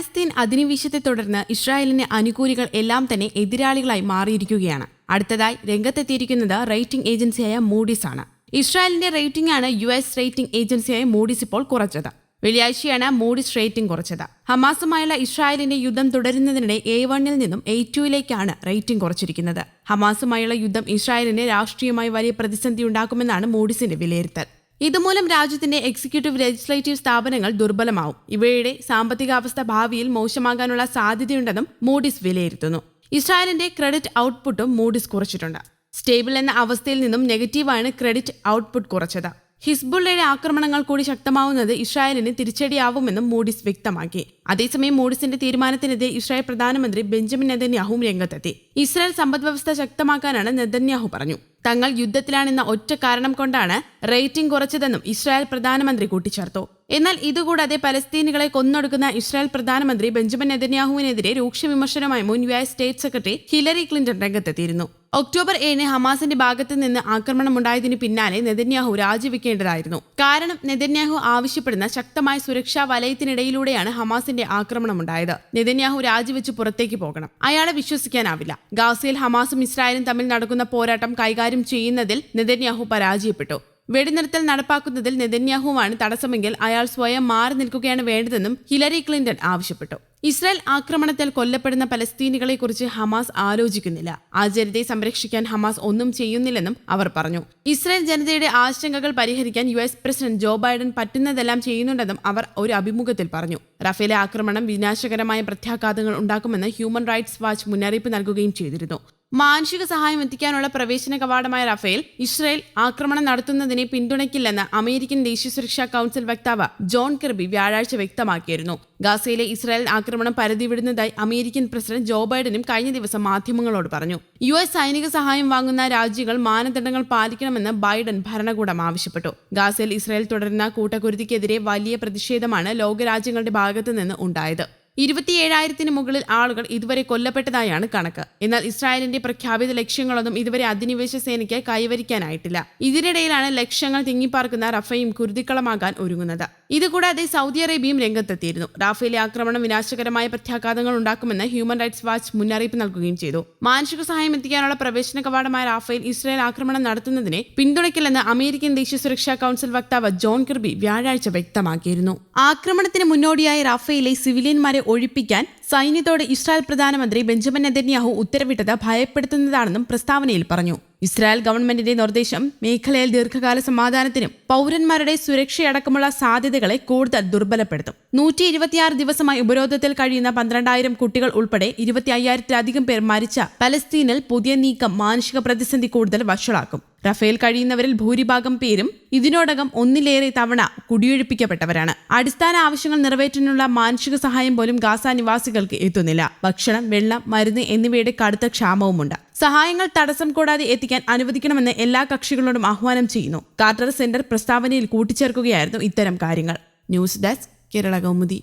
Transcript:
Palestine അധിനിവേശത്തെ തുടർന്ന് ഇസ്രായേലിന് അനുകൂലികൾ എല്ലാം തന്നെ എതിരാളികളായി മാറിയിരിക്കുകയാണ്. അടുത്തതായി രംഗത്തെത്തിയിരിക്കുന്നത് റേറ്റിംഗ് ഏജൻസിയായ മൂഡീസ് ആണ്. ഇസ്രായേലിന്റെ റേറ്റിംഗ് ആണ് യു എസ് റേറ്റിംഗ് ഏജൻസിയായ മൂഡീസ് ഇപ്പോൾ കുറച്ചത്. വെള്ളിയാഴ്ചയാണ് മൂഡിസ് റേറ്റിംഗ് കുറച്ചത്. ഹമാസുമായുള്ള ഇസ്രായേലിന്റെ യുദ്ധം തുടരുന്നതിനിടെ എ വണ്ണിൽ നിന്നും എ ടുയിലേക്കാണ് റേറ്റിംഗ് കുറച്ചിരിക്കുന്നത്. ഹമാസുമായുള്ള യുദ്ധം ഇസ്രായേലിന് രാഷ്ട്രീയമായി വലിയ പ്രതിസന്ധി ഉണ്ടാക്കുമെന്നാണ് മൂഡീസിന്റെ വിലയിരുത്തൽ. ഇതുമൂലം രാജ്യത്തിന്റെ എക്സിക്യൂട്ടീവ് ലെജിസ്ലേറ്റീവ് സ്ഥാപനങ്ങൾ ദുർബലമാവും. ഇവയുടെ സാമ്പത്തികാവസ്ഥ ഭാവിയിൽ മോശമാകാനുള്ള സാധ്യതയുണ്ടെന്നും മൂഡിസ് വിലയിരുത്തുന്നു. ഇസ്രായേലിന്റെ ക്രെഡിറ്റ് ഔട്ട്പുട്ടും മൂഡിസ് കുറച്ചിട്ടുണ്ട്. സ്റ്റേബിൾ എന്ന അവസ്ഥയിൽ നിന്നും നെഗറ്റീവാണ് ക്രെഡിറ്റ് ഔട്ട്പുട്ട് കുറച്ചത്. ഹിസ്ബുള്ളയുടെ ആക്രമണങ്ങൾ കൂടി ശക്തമാവുന്നത് ഇസ്രായേലിന് തിരിച്ചടിയാവുമെന്നും മൂഡിസ് വ്യക്തമാക്കി. അതേസമയം മൂഡിസിന്റെ തീരുമാനത്തിനെതിരെ ഇസ്രായേൽ പ്രധാനമന്ത്രി ബെഞ്ചമിൻ നെതന്യാഹുവും രംഗത്തെത്തി. ഇസ്രായേൽ സമ്പദ്വ്യവസ്ഥ ശക്തമാക്കാനാണ് നെതന്യാഹു പറഞ്ഞു. തങ്ങൾ യുദ്ധത്തിലാണെന്ന ഒറ്റ കാരണം കൊണ്ടാണ് റേറ്റിംഗ് കുറച്ചതെന്നും ഇസ്രായേൽ പ്രധാനമന്ത്രി കൂട്ടിച്ചേർത്തു. എന്നാൽ ഇതുകൂടാതെ പലസ്തീനികളെ കൊന്നൊടുക്കുന്ന ഇസ്രായേൽ പ്രധാനമന്ത്രി ബെഞ്ചമിൻ നെതന്യാഹുവിനെതിരെ രൂക്ഷ വിമർശനമായി മുൻ U S state secretary Hillary Clinton രംഗത്തെത്തിയിരുന്നു. ഒക്ടോബർ ഏഴിന് ഹമാസിന്റെ ഭാഗത്ത് നിന്ന് ആക്രമണമുണ്ടായതിനു പിന്നാലെ നെതന്യാഹു രാജിവെക്കേണ്ടതായിരുന്നു. കാരണം നെതന്യാഹു ആവശ്യപ്പെടുന്ന ശക്തമായ സുരക്ഷാ വലയത്തിനിടയിലൂടെയാണ് ഹമാസിന്റെ ആക്രമണം ഉണ്ടായത് നെതന്യാഹു രാജിവെച്ച് പുറത്തേക്ക് പോകണം. അയാളെ വിശ്വസിക്കാനാവില്ല. ഗാസയിൽ ഹമാസും ഇസ്രായേലും തമ്മിൽ നടക്കുന്ന പോരാട്ടം കൈകാര്യം ചെയ്യുന്നതിൽ നെതന്യാഹു പരാജയപ്പെട്ടു. വെടിനിർത്തൽ നടപ്പാക്കുന്നതിൽ നെതന്യാഹുവാണ് തടസ്സമെങ്കിൽ അയാൾ സ്വയം മാറി നിൽക്കുകയാണ് വേണ്ടതെന്നും ഹിലരി ക്ലിന്റൺ ആവശ്യപ്പെട്ടു. ഇസ്രായേൽ ആക്രമണത്തിൽ കൊല്ലപ്പെടുന്ന പലസ്തീനികളെക്കുറിച്ച് ഹമാസ് ആലോചിക്കുന്നില്ല. ആ ജനതയെ സംരക്ഷിക്കാൻ ഹമാസ് ഒന്നും ചെയ്യുന്നില്ലെന്നും അവർ പറഞ്ഞു. ഇസ്രായേൽ ജനതയുടെ ആശങ്കകൾ പരിഹരിക്കാൻ U S president Joe Biden പറ്റുന്നതെല്ലാം ചെയ്യുന്നുണ്ടെന്നും അവർ ഒരു അഭിമുഖത്തിൽ പറഞ്ഞു. റഫേലെ ആക്രമണം വിനാശകരമായ പ്രത്യാഘാതങ്ങൾ ഉണ്ടാക്കുമെന്ന് ഹ്യൂമൻ റൈറ്റ്സ് വാച്ച് മുന്നറിയിപ്പ് നൽകുകയും ചെയ്തിരുന്നു. മാനുഷിക സഹായം എത്തിക്കാനുള്ള പ്രവേശന കവാടമായ റഫേൽ ഇസ്രായേൽ ആക്രമണം നടത്തുന്നതിനെ പിന്തുണയ്ക്കില്ലെന്ന് അമേരിക്കൻ ദേശീയ സുരക്ഷാ കൌൺസിൽ വക്താവ് ജോൺ കെർബി വ്യാഴാഴ്ച വ്യക്തമാക്കിയിരുന്നു. ഗാസയിലെ ഇസ്രായേൽ ആക്രമണം പരിധിവിടുന്നതായി അമേരിക്കൻ പ്രസിഡന്റ് ജോ ബൈഡനും കഴിഞ്ഞ ദിവസം മാധ്യമങ്ങളോട് പറഞ്ഞു. യു എസ് സൈനിക സഹായം വാങ്ങുന്ന രാജ്യങ്ങൾ മാനദണ്ഡങ്ങൾ പാലിക്കണമെന്ന് ബൈഡൻ ഭരണകൂടം ആവശ്യപ്പെട്ടു. ഗാസയിൽ ഇസ്രായേൽ തുടരുന്ന കൂട്ടക്കുരുതിക്കെതിരെ വലിയ പ്രതിഷേധമാണ് ലോകരാജ്യങ്ങളുടെ ഭാഗത്തു നിന്ന് ഉണ്ടായത്. ഇരുപത്തിയേഴായിരത്തിന് മുകളിൽ ആളുകൾ ഇതുവരെ കൊല്ലപ്പെട്ടതായാണ് കണക്ക്. എന്നാൽ ഇസ്രായേലിന്റെ പ്രഖ്യാപിത ലക്ഷ്യങ്ങളൊന്നും ഇതുവരെ അധിനിവേശ സേനയ്ക്ക് കൈവരിക്കാനായിട്ടില്ല. ഇതിനിടയിലാണ് ലക്ഷ്യങ്ങൾ തിങ്ങിപ്പാർക്കുന്ന റഫയും കുരുതിക്കളമാകാൻ ഒരുങ്ങുന്നത്. ഇതുകൂടാതെ സൗദി അറേബ്യയും രംഗത്തെത്തിയിരുന്നു. റാഫേലെ ആക്രമണം വിനാശകരമായ പ്രത്യാഘാതങ്ങൾ ഉണ്ടാക്കുമെന്ന് ഹ്യൂമൻ റൈറ്റ്സ് വാച്ച് മുന്നറിയിപ്പ് നൽകുകയും ചെയ്തു. മാനുഷിക സഹായം എത്തിക്കാനുള്ള പ്രവേശന കവാടമായ റാഫേൽ ഇസ്രായേൽ ആക്രമണം നടത്തുന്നതിനെ പിന്തുണയ്ക്കില്ലെന്ന് അമേരിക്കൻ ദേശീയ സുരക്ഷാ കൌൺസിൽ വക്താവ് ജോൺ കിർബി വ്യാഴാഴ്ച വ്യക്തമാക്കിയിരുന്നു. ആക്രമണത്തിന് മുന്നോടിയായി റാഫേലെ സിവിലിയന്മാരെ ഒഴിപ്പിക്കാൻ സൈന്യത്തോട് ഇസ്രായേൽ പ്രധാനമന്ത്രി ബെഞ്ചമിൻ നെതന്യാഹു ഉത്തരവിട്ടത് ഭയപ്പെടുത്തുന്നതാണെന്നും പ്രസ്താവനയിൽ പറഞ്ഞു. ഇസ്രായേൽ ഗവൺമെന്റിന്റെ നിർദ്ദേശം മേഖലയിൽ ദീർഘകാല സമാധാനത്തിനും പൗരന്മാരുടെ സുരക്ഷയടക്കമുള്ള സാധ്യതകളെ കൂടുതൽ ദുർബലപ്പെടുത്തും. നൂറ്റി ഇരുപത്തിയാറ് ദിവസമായി ഉപരോധത്തിൽ കഴിയുന്ന പന്ത്രണ്ടായിരം കുട്ടികൾ ഉൾപ്പെടെ ഇരുപത്തി അയ്യായിരത്തിലധികം പേർ മരിച്ച പലസ്തീനിൽ പുതിയ നീക്കം മാനുഷിക പ്രതിസന്ധി കൂടുതൽ വഷളാക്കും. റഫേൽ കഴിയുന്നവരിൽ ഭൂരിഭാഗം പേരും ഇതിനോടകം ഒന്നിലേറെ തവണ കുടിയൊഴിപ്പിക്കപ്പെട്ടവരാണ്. അടിസ്ഥാന ആവശ്യങ്ങൾ നിറവേറ്റാനുള്ള മാനുഷിക സഹായം പോലും ഗാസ നിവാസികൾക്ക് എത്തുന്നില്ല. ഭക്ഷണം വെള്ളം മരുന്ന് എന്നിവയുടെ കടുത്ത ക്ഷാമവുമുണ്ട്. സഹായങ്ങൾ തടസ്സം കൂടാതെ എത്തിക്കാൻ അനുവദിക്കണമെന്ന് എല്ലാ കക്ഷികളോടും ആഹ്വാനം ചെയ്യുന്നു. കാർട്ടർ സെന്റർ പ്രസ്താവനയിൽ കൂട്ടിച്ചേർക്കുകയായിരുന്നു ഇത്തരം കാര്യങ്ങൾ. News desk Kerala Kaumudi.